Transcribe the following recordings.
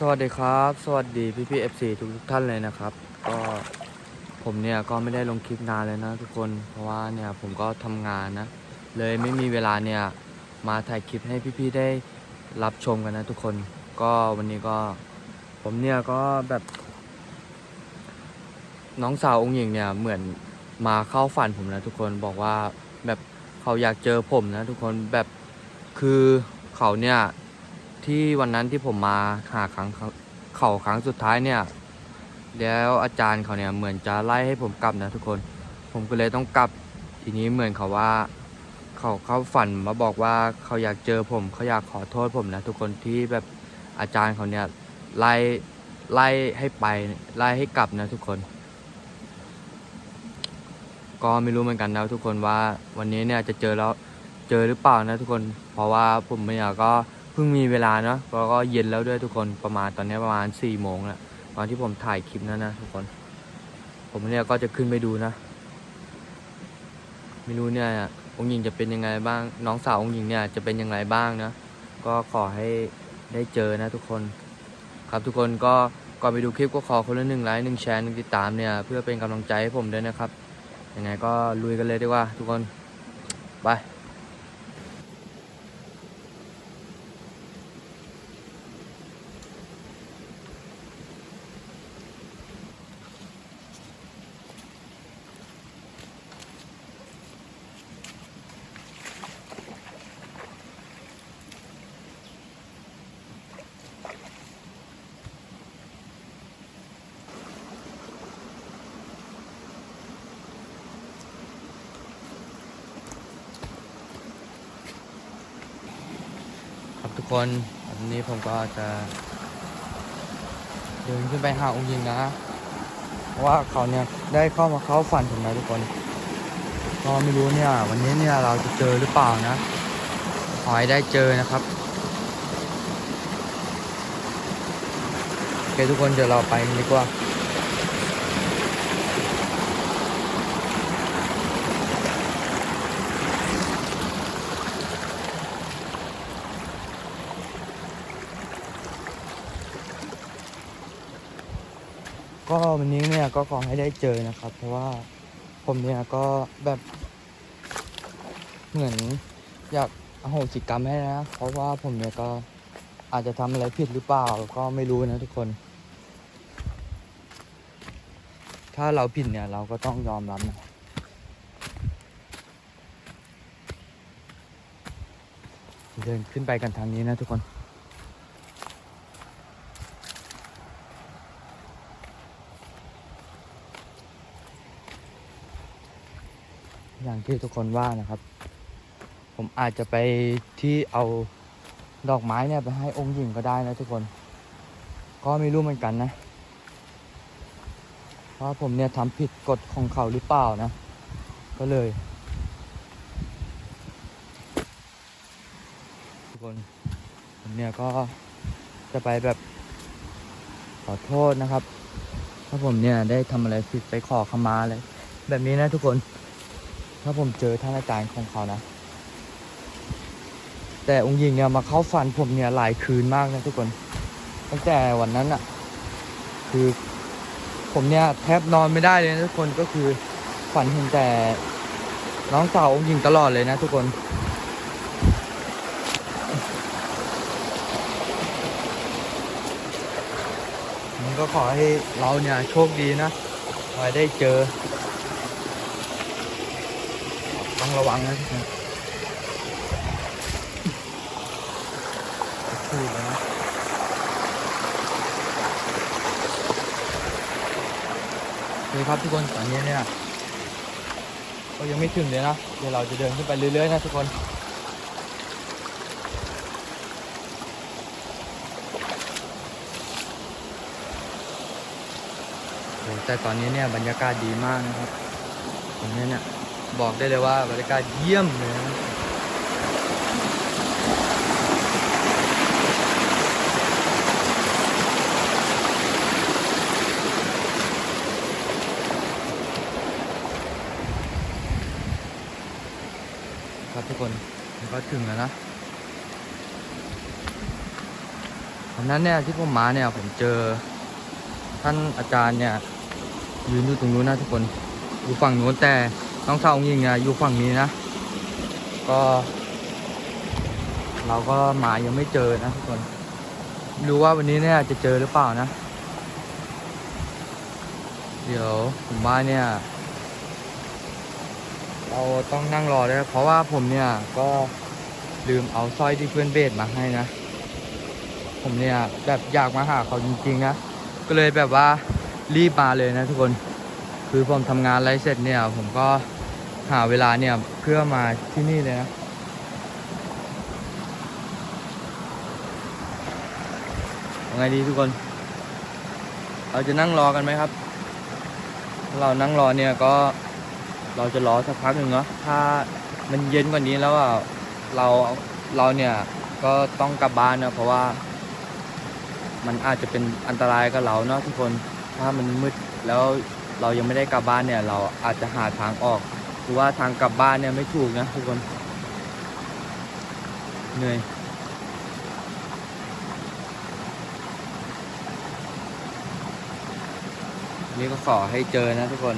สวัสดีครับ สวัสดีพี่พี่เอฟซีทุกทุกท่านเลยนะครับ ก็ผมเนี่ยก็ไม่ได้ลงคลิปนานเลยนะทุกคนเพราะว่าเนี่ยผมก็ทำงานนะ เลยไม่มีเวลาเนี่ยมาถ่ายคลิปให้พี่พี่ๆได้รับชมกันนะทุกคนก็วันนี้ก็ ผมเนี่ยก็แบบ น้องสาวองค์หญิงเนี่ยเหมือนมาเข้าฝันผมนะทุกคนบอกว่าแบบเขาอยากเจอผมนะทุกคนแบบคือเขาเนี่ย ที่วันนั้นที่ผมมาหาครั้งเขาขาครั้งสุดท้ายเนี่ย แล้วอาจารย์เขาเนี่ยเหมือนจะไล่ให้ผมกลับนะทุกคน ผมก็เลยต้องกลับทีนี้เหมือนเขาว่า เขาเขาฝันมาบอกว่าเขาอยากเจอผมเขาอยากขอโทษผมนะทุกคนที่แบบอาจารย์เขาเนี่ยไล่ไล่ให้ไปไล่ให้กลับนะทุกคน ก็ไม่รู้เหมือนกันนะทุกคนว่าวันนี้เนี่ยจะเจอแล้วเจอหรือเปล่านะทุกคน เพราะว่าผมเนี่ยก็ พิ่งมีเวลาเนาะแล้วก็เย็นแล้วด้วยทุกคนประมาณตอนนี้ประมาณ4ี่โมงแล้วตอนที่ผมถ่ายคลิปนั้นนะทุกคน ผมเนี่ยก็จะขึ้นไปดูนะ ไม่รู้เนี่ยองค์หญิงจะเป็นยังไงบ้าง น้องสาวองค์หญิงเนี่ยจะเป็นยังไงบ้างนะ ก็ขอให้ได้เจอนะทุกคน ครับทุกคนก็ก่อนไปดูคลิปก็ขอคนละหนึ่งไลค์หนึ่งแชร์หนึ่งติดตามเนี่ย เพื่อเป็นกำลังใจให้ผมด้วยนะครับยังไงก็ลุยกันเลยดีกว่า ทุกคน ไป ครับทุกคนวันนี้ผมก็จะเดินขึ้นไปหาองค์หญิงนะว่าเขาเนี่ยได้เข้ามาเข้าฝันผมนะทุกคน ก็ไม่รู้เนี่ย วันนี้เนี่ยเราจะเจอหรือเปล่านะขอให้ได้เจอนะครับโอเคทุกคนเดี๋ยวเราไปดีกว่า ก็วันนี้เนี่ยก็ขอให้ได้เจอนะครับ เพราะว่าผมเนี่ยก็แบบเหมือนอยากอโหสิกรรมให้นะ เพราะว่าผมเนี่ยก็อาจจะทำอะไรผิดหรือเปล่าก็ไม่รู้นะทุกคน ถ้าเราผิดเนี่ยเราก็ต้องยอมรับนะเดินขึ้นไปกันทางนี้นะทุกคน อย่างที่ทุกคนว่านะครับ ผมอาจจะไปที่เอาดอกไม้เนี่ยไปให้องค์หญิงก็ได้นะทุกคน ก็ไม่รู้เหมือนกันนะว่าผมเนี่ยทำผิดกฎของเขาหรือเปล่านะ ก็เลย ทุกคนผมเนี่ยก็จะไปแบบขอโทษนะครับ ถ้าผมเนี่ยได้ทำอะไรผิดไปขอขมาเลยแบบนี้นะทุกคน ถ้าผมเจอท่านอาจารย์ของเขานะ แต่องค์หญิงเนี่ยมาเข้าฝันผมเนี่ยหลายคืนมากนะทุกคน ตั้งแต่วันนั้นอะคือผมเนี่ยแทบนอนไม่ได้เลยนะทุกคนก็คือฝันเห็นแต่น้องสาวองค์หญิงตลอดเลยนะทุกคนมันก็ขอให้เราเนี่ยโชคดีนะขอได้เจอ ต้องระวังนะทุกคนพูดแล้วนะนี่ครับทุกคนตอนนี้เนี่ยก็ยังไม่ถึงเลยนะ เดี๋ยวเราจะเดินขึ้นไปเรื่อยๆนะทุกคนแต่ตอนนี้เนี่ยบรรยากาศดีมากนะครับตรงนี้เนี่ย บอกได้เลยว่าบรรยากาศเยี่ยมเลยนะทุกคนมันก็ถึงแล้วนะวันนั้นเนี่ยที่ผมมาเนี่ยผมเจอท่านอาจารย์เนี่ยยืนอยู่ตรงนู้นนะทุกคนอยู่ฝั่งนู้นแต่ น้องสาวยิงเนี่ยอยู่ฝั่งนี้นะ ก็ เราก็หมายังไม่เจอนะทุกคนรู้ว่าวันนี้เนี่ยจะเจอหรือเปล่านะ เดี๋ยวผมว่าเนี่ย เราต้องนั่งรอด้วยเพราะว่าผมเนี่ยก็ลืมเอาสร้อยที่เพื่อนเบสมาให้นะ ผมเนี่ยแบบอยากมาหาเขาจริงๆนะ ก็เลยแบบว่ารีบมาเลยนะทุกคน คือผมทำงานอะไรเสร็จเนี่ย ผมก็ หาเวลาเนี่ยเพื่อมาที่นี่เลยนะยังไงดีทุกคน เราจะนั่งรอกันไหมครับ เรานั่งรอเนี่ยก็เราจะรอสักพักหนึ่งเนาะ ถ้ามันเย็นกว่านี้แล้วอะเราเราเนี่ยก็ต้องกลับบ้านนะเพราะว่า มันอาจจะเป็นอันตรายกับเราเนาะทุกคน ถ้ามันมืดแล้วเรายังไม่ได้กลับบ้านเนี่ย เราอาจจะหาทางออก รือว่าทางกลับบ้านเนี่ยไม่ถูกนะทุกคนเหนื่อยนี่ก็ขอให้เจอนะทุกคน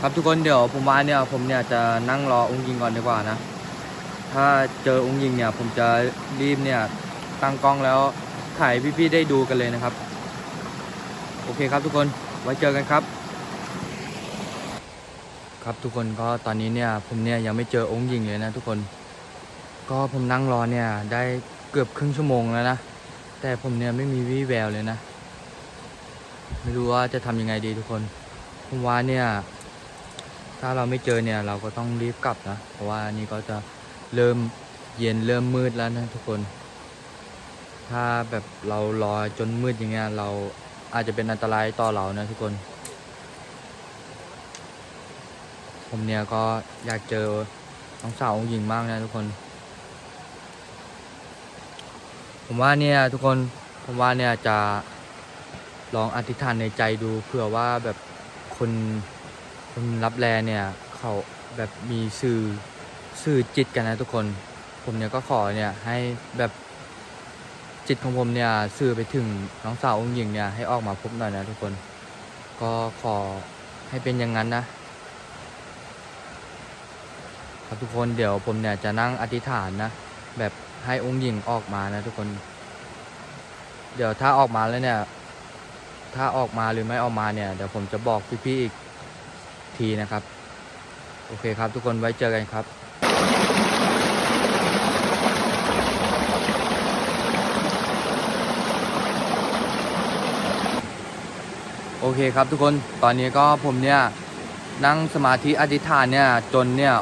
ครับทุกคนเดี๋ยวผมว่าเนี่ยผมเนี่ยจะนั่งรอองค์ยิงก่อนดีกว่านะ ถ้าเจอองค์ยิงเนี่ยผมจะรีบเนี่ยตั้งกล้องแล้วถ่ายพี่ๆได้ดูกันเลยนะครับ โอเคครับทุกคนไว้เจอกันครับ ครับทุกคนก็ตอนนี้เนี่ยผมเนี่ยยังไม่เจอองค์ยิงเลยนะทุกคน ก็ผมนั่งรอเนี่ยได้เกือบครึ่งชั่วโมงแล้วนะ แต่ผมเนี่ยไม่มีวี่แววเลยนะ ไม่รู้ว่าจะทำยังไงดีทุกคน ผมว่าเนี่ย ถ้าเราไม่เจอเนี่ยเราก็ต้องรีบกลับนะ เพราะว่านี่ก็จะเริ่มเย็นเริ่มมืดแล้วนะทุกคน ถ้าแบบเรารอจนมืดอย่างเงี้ยเราอาจจะเป็นอันตรายต่อเรานะทุกคน ผมเนี่ยก็อยากเจอน้องสาวองค์หญิงมากนะทุกคน ผมว่าเนี่ยทุกคนผมว่าเนี่ยจะลองอธิษฐานในใจดูเผื่อว่าแบบคนคนรับแลเนี่ยเขาแบบมีสื่อสื่อจิตกันนะทุกคน ผมเนี่ยก็ขอเนี่ยให้แบบจิตของผมเนี่ยสื่อไปถึงน้องสาวองค์หญิงเนี่ยให้ออกมาพบหน่อยนะทุกคน ก็ขอให้เป็นอย่างนั้นนะ ครับทุกคนเดี๋ยวผมเนี่ยจะนั่งอธิษฐานนะ แบบให้องค์หญิงออกมานะทุกคน เดี๋ยวถ้าออกมาแล้วเนี่ย ถ้าออกมาหรือไม่ออกมาเนี่ยเดี๋ยวผมจะบอกพี่ๆอีกทีนะครับ โอเคครับทุกคนไว้เจอกันครับโอเคครับทุกคน ตอนนี้ก็ผมเนี่ยนั่งสมาธิอธิษฐานเนี่ยจนเนี่ย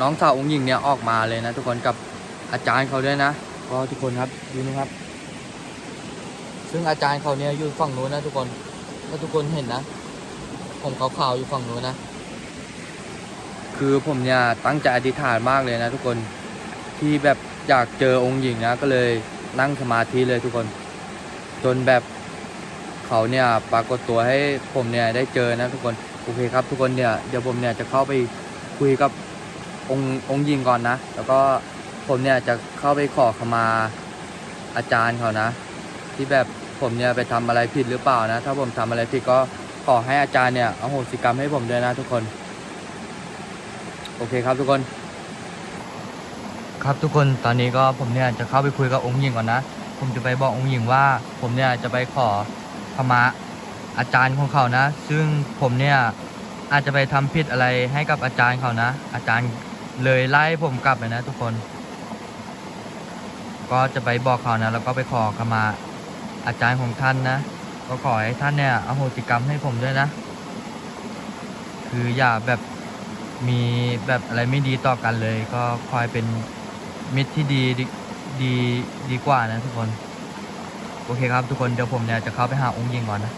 น้องสาวองค์หญิงเนี่ยออกมาเลยนะ ทุกคนกับอาจารย์เขาด้วยนะก็ทุกคนครับดูนะครับ ซึ่งอาจารย์เขาเนี่ยอยู่ฝั่งนู้นนะทุกคนถ้าทุกคนเห็นนะ ผมขาวๆอยู่ฝั่งนู้นนะ คือผมเนี่ยตั้งใจอธิษฐานมากเลยนะ ทุกคนที่แบบอยากเจอองค์หญิงนะ ก็เลยนั่งสมาธิเลยทุกคน จนแบบเขาเนี่ยปรากฏตัวให้ผมเนี่ยได้เจอนะทุกคนโอเคครับ ทุกคนเนี่ยเดี๋ยวผมเนี่ยจะเข้าไปคุยกับ องค์องค์ยิงก่อนนะ แล้วก็ผมเนี่ยจะเข้าไปขอขมาอาจารย์เขานะ ที่แบบผมเนี่ยไปทำอะไรผิดหรือเปล่านะ ถ้าผมทำอะไรผิดก็ขอให้อาจารย์เนี่ยอโหสิกรรมให้ผมด้วยนะทุกคน โอเคครับทุกคน ครับทุกคนตอนนี้ก็ผมเนี่ยจะเข้าไปคุยกับองค์หญิงก่อนนะผมจะไปบอกองค์หญิงว่า ผมเนี่ยจะไปขอขมาอาจารย์ของเขานะ ซึ่งผมเนี่ยอาจจะไปทำผิดอะไรให้กับอาจารย์เขานะ อาจารย์ เลยไล่ผมกลับเลยนะทุกคน ก็จะไปบอกเขานะแล้วก็ไปขอขมาอาจารย์ของท่านนะ ก็ขอให้ท่านเนี่ยอโหสิกรรมให้ผมด้วยนะ คืออย่าแบบมีแบบอะไรไม่ดีต่อกันเลย ก็คอยเป็นมิตรที่ดีดีดีกว่านะทุกคน โอเคครับทุกคนเดี๋ยวผมเนี่ยจะเข้าไปหาองค์หญิงก่อนนะ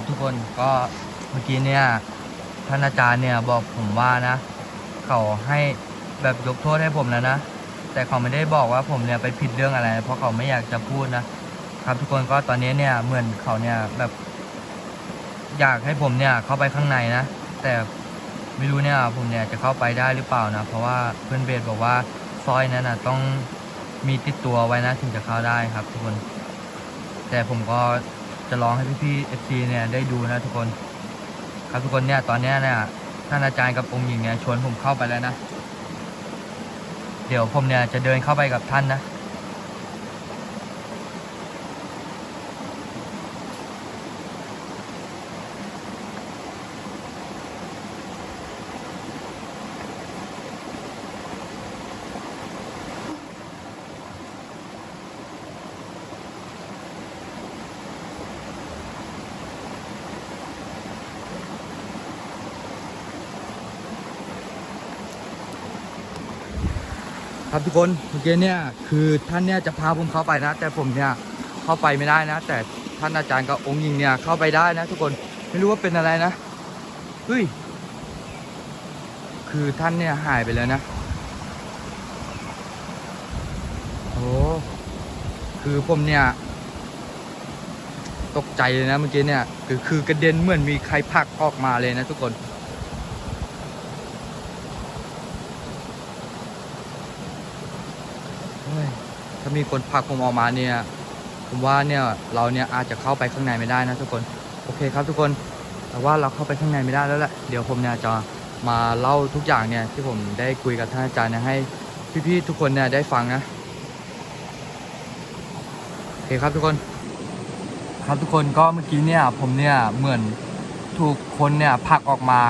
ครับทุกคนก็เมื่อกี้เนี่ยท่านอาจารย์เนี่ยบอกผมว่านะ เขาให้แบบยกโทษให้ผมแล้วนะ แต่เขาไม่ได้บอกว่าผมเนี่ยไปผิดเรื่องอะไร เพราะเขาไม่อยากจะพูดนะครับทุกคนก็ตอนนี้เนี่ยเหมือนเขาเนี่ยแบบ อยากให้ผมเนี่ยเข้าไปข้างในนะ แต่ไม่รู้เนี่ยผมเนี่ยจะเข้าไปได้หรือเปล่านะ เพราะว่าเพื่อนเบสบอกว่าซอยนั้นนะต้องมีติดตัวไว้นะถึงจะเข้าได้ครับ ทุกคน แต่ผมก็ จะลองให้พี่ๆเอฟซีเนี่ยได้ดูนะทุกคน ครับทุกคนเนี่ยตอนนี้เนี่ยท่านอาจารย์กับองค์หญิงเนี่ยชวนผมเข้าไปแล้วนะ เดี๋ยวผมเนี่ยจะเดินเข้าไปกับท่านนะ ครับทุกคนเมื่อกี้เนี่ยคือท่านเนี่ยจะพาผมเข้าไปนะ แต่ผมเนี่ยเข้าไปไม่ได้นะ แต่ท่านอาจารย์กับองค์หญิงเนี่ยเข้าไปได้นะ ทุกคนไม่รู้ว่าเป็นอะไรนะเฮ้ยคือท่านเนี่ยหายไปแล้วนะโอ้คือผมเนี่ย ตกใจเลยนะเมื่อกี้เนี่ย คือคือกระเด็นเหมือนมีใครผลักออกมาเลยนะทุกคน เฮ้ยถ้ามีคนผลักผมออกมาเนี่ย ผมว่าเนี่ยเราเนี่ยอาจจะเข้าไปข้างในไม่ได้นะทุกคน โอเคครับทุกคน แต่ว่าเราเข้าไปข้างในไม่ได้แล้วแหละ เดี๋ยวผมเนี่ยจะมาเล่าทุกอย่างเนี่ยที่ผมได้คุยกับท่านอาจารย์เนี่ยให้พี่ๆทุกคนเนี่ยได้ฟังนะ โอเคครับทุกคน ครับทุกคนก็เมื่อกี้เนี่ยผมเนี่ยเหมือนถูกคนเนี่ยผลักออกมา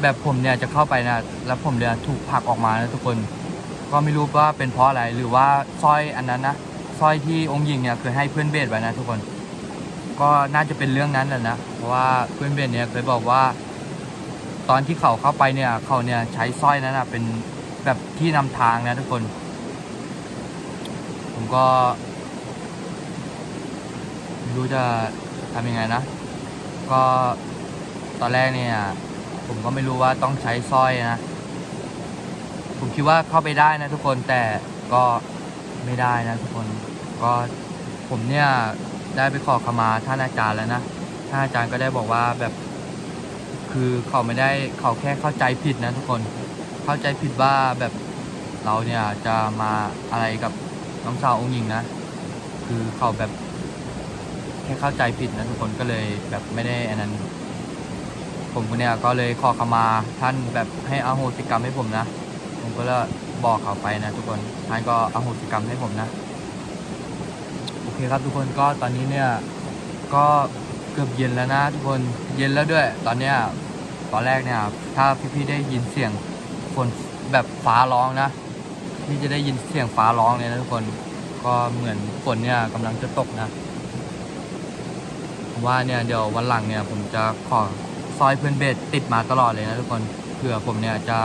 แบบผมเนี่ยจะเข้าไปนะ แล้วผมเนี่ยถูกผลักออกมานะทุกคน ก็ไม่รู้ว่าเป็นเพราะอะไรหรือว่าสร้อยอันนั้นนะสร้อยที่องค์หญิงเนี่ยเคยให้เพื่อนเบสไว้นะทุกคน ก็น่าจะเป็นเรื่องนั้นแหละนะเพราะว่าเพื่อนเบสเนี่ยเคยบอกว่า ตอนที่เขาเข้าไปเนี่ยเขาเนี่ยใช้สร้อยนั้นนะเป็นแบบที่นำทางนะทุกคน ผมก็ไม่รู้จะทำยังไงนะ ก็ตอนแรกเนี่ย ผมก็ไม่รู้ว่าต้องใช้สร้อยนะ ผมคิดว่าเข้าไปได้นะทุกคนแต่ก็ไม่ได้นะทุกคนก็ผมเนี่ยได้ไปขอขมาท่านอาจารย์แล้วนะท่านอาจารย์ก็ได้บอกว่าแบบ คือเขาไม่ได้เขาแค่เข้าใจผิดนะทุกคนเข้าใจผิดว่าแบบเราเนี่ยจะมาอะไรกับน้องสาวองค์หญิงนะ คือเขาแบบ แค่เข้าใจผิดนะทุกคนก็เลยแบบไม่ได้อันนั้น ผมคนเนี้ยก็เลยขอขมาท่านแบบให้อโหสิกรรมให้ผมนะ ผมก็เลยบอกเขาไปนะทุกคนท่านก็อโหสิกรรมให้ผมนะ โอเคครับทุกคนก็ตอนนี้เนี่ย ก็เกือบเย็นแล้วนะ ทุกคนเย็นแล้วด้วย ตอนเนี้ยตอนแรกเนี่ย ถ้าพี่ๆได้ยินเสียงฝนแบบฟ้าร้องนะพี่จะได้ยินเสียงฟ้าร้องเลยนะทุกคนก็เหมือนฝนเนี่ยกำลังจะตกนะผมว่าเนี่ยเดี๋ยววันหลังเนี่ยผมจะขอซอยเพื่อนเบสติดมาตลอดเลยนะทุกคนเผื่อผมเนี่ยจะ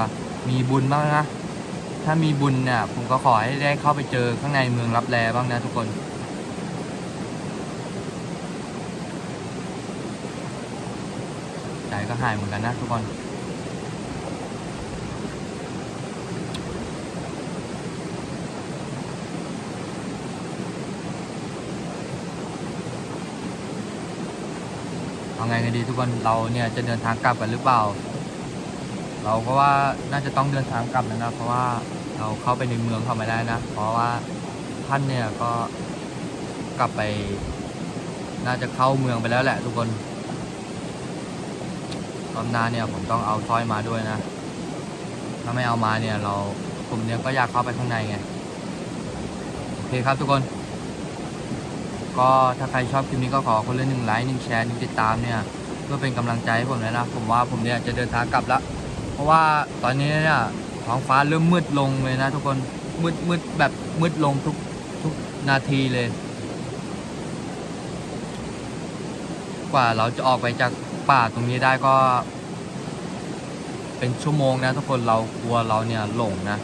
มีบุญบ้างนะ ถ้ามีบุญเนี่ยผมก็ขอให้ได้เข้าไปเจอข้างในเมืองรับแลบ้างนะทุกคน ใจก็หายเหมือนกันนะทุกคน เอาไงกันดีทุกคน เราเนี่ยจะเดินทางกลับกันหรือเปล่า เราก็ว่าน่าจะต้องเดินทางกลับแล้วนะ เพราะว่าเราเข้าไปในเมืองเข้าไม่ได้นะ เพราะว่าท่านเนี่ยก็กลับไป น่าจะเข้าเมืองไปแล้วแหละ ทุกคนรอบหน้าเนี่ยผมต้องเอาสร้อยมาด้วยนะ ถ้าไม่เอามาเนี่ย เราผมเนี่ยก็อยากเข้าไปข้างในไงโอเคครับทุกคน ก็ถ้าใครชอบคลิปนี้ก็ขอคนละหนึ่งไลค์หนึ่งแชร์หนึ่งติดตามเนี่ยเพื่อเป็นกำลังใจให้ผมเลยนะ ผมว่าผมเนี่ยจะเดินทางกลับละเพ ราะว่าตอนนี้เนี่ยท้องฟ้าเริ่มมืดลงเลยนะทุกคนมืดมืดแบบมืดลงทุกทุกนาทีเลย กว่าเราจะออกไปจากป่าตรงนี้ได้ก็ เป็นชั่วโมงนะทุกคนเรากลัวเราเนี่ยหลงนะ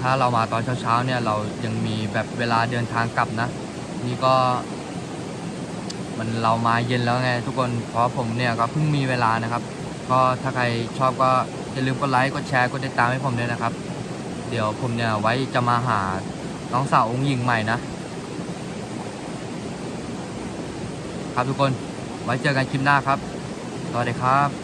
ถ้าเรามาตอนเช้าๆเนี่ยเรายังมีแบบเวลาเดินทางกลับนะ นี่ก็ มันเรามาเย็นแล้วไงทุกคนเพราะผมเนี่ยก็เพิ่งมีเวลานะครับ ก็ถ้าใครชอบก็อย่าลืมกดไลค์กดแชร์กดติดตามให้ผมด้วยนะครับ เดี๋ยวผมเนี่ยไว้จะมาหาน้องสาวองค์หญิงใหม่นะครับทุกคนไว้เจอกันคลิปหน้าครับสวัสดีครับ